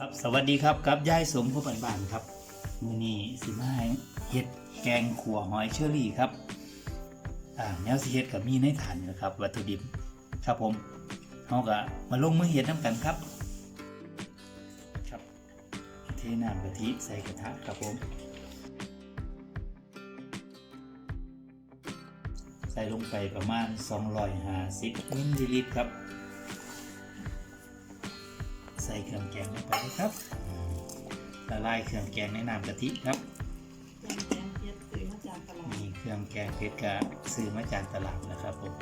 ครับสวัสดีครับกับยายสมผู้ปันบานครับมือนี้สิมาเห็ดแกงขัวหอยเชอรี่ครับอ่าแนวสิเห็ดกับมีในฐานอยู่นะครับ วัตถุดิบครับผมเราก็มาลงมือเห็ดน้ำกันครับ ครับเทน้ำกะทิใส่กระทะครับผมใส่ลงไปประมาณ 250มิลลิลิตรครับ ใส่เครื่องแกงลงไปเลยครับละลายเครื่องแกงในน้ำกะทิครับแกงแกงเผ็ดซื้อมาจากตลาดมีเครื่องแกงเผ็ดกะซื้อมาจากตลาดนะครับผม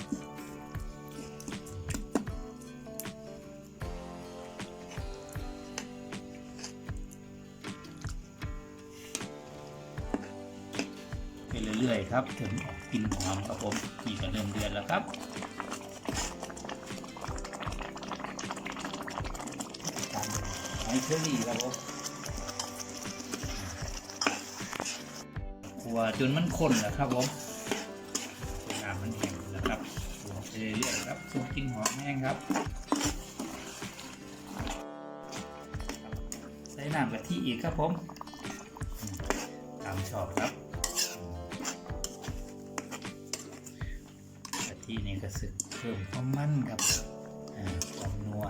ไปเรื่อยๆครับถึงออกกลิ่นหอมครับผมนี่ก็เริ่มเดือดแล้วครับ อยเชอรี่ครับผมขัวจนมันข้นแล้วครับผมจนน้ำมันแห้งแล้วครับขัวไปเรื่อยๆครับสูตรกินหอมแห้งครับ ใส่น้ำกะทิอีกครับผมตามชอบครับกะทินี่ก็สึกเพิ่มความมันครับความนัว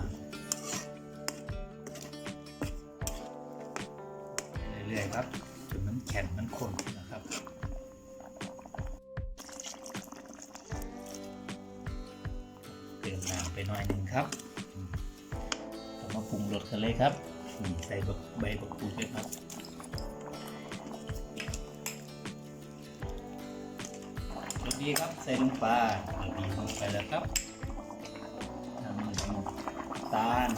เรื่อยๆครับจนมันแข็งมันข้นนะครับเติมน้ำไปหน่อยหนึ่งครับมเรามาปรุงรสกันเลยครับใส่บักใบบักกูดด้วยครับรสดีครับใส่ลงไปรสดีลงไปแล้วครับน้ำตาล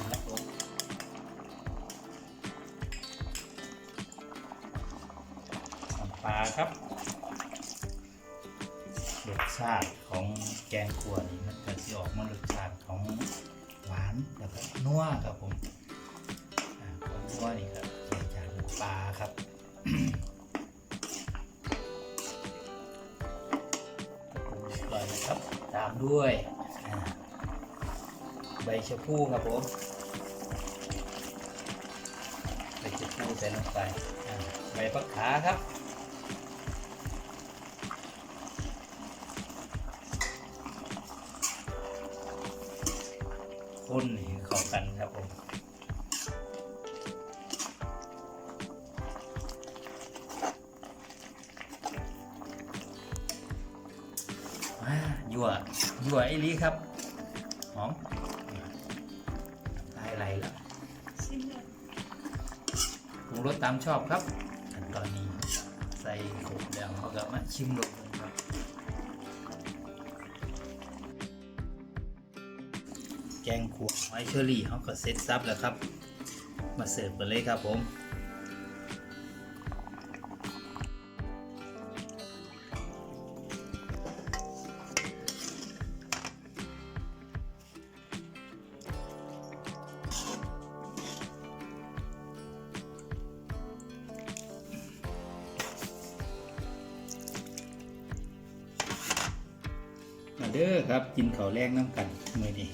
ลาครับรสชาติของแกงขัวนี่มันจะสิออกมารสชาติของหวานแล้วก็นัวครับผมอ่าความนัวนี่ครับจากปลาครับปรุงเรียบร้อยแล้วครับ ตามด้วยใบชะพูครับผมใบชะพูใส่ลงไปใบผักขาครับ คนให้เข้ากันครับผมยั่วยั่วไอ้ลีครับ หอมลายไหลแล้วปรุงรสตามชอบครับขั้นตอนนี้ใส่ครบแล้วเราก็มาชิมรส แกงขวหอยเชอรี่เขาก็เซ็ตซับแล้วครับ มาเสิร์ฟกันเลยครับผมมาเด้อครับกินข้าวแรงน้ำกันมือนี้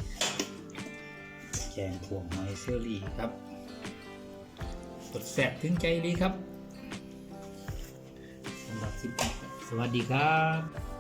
แกงขวหอยเซอรี่ครับสดแสบถึงใจดีครับสำหรับสิบสวัสดีครับ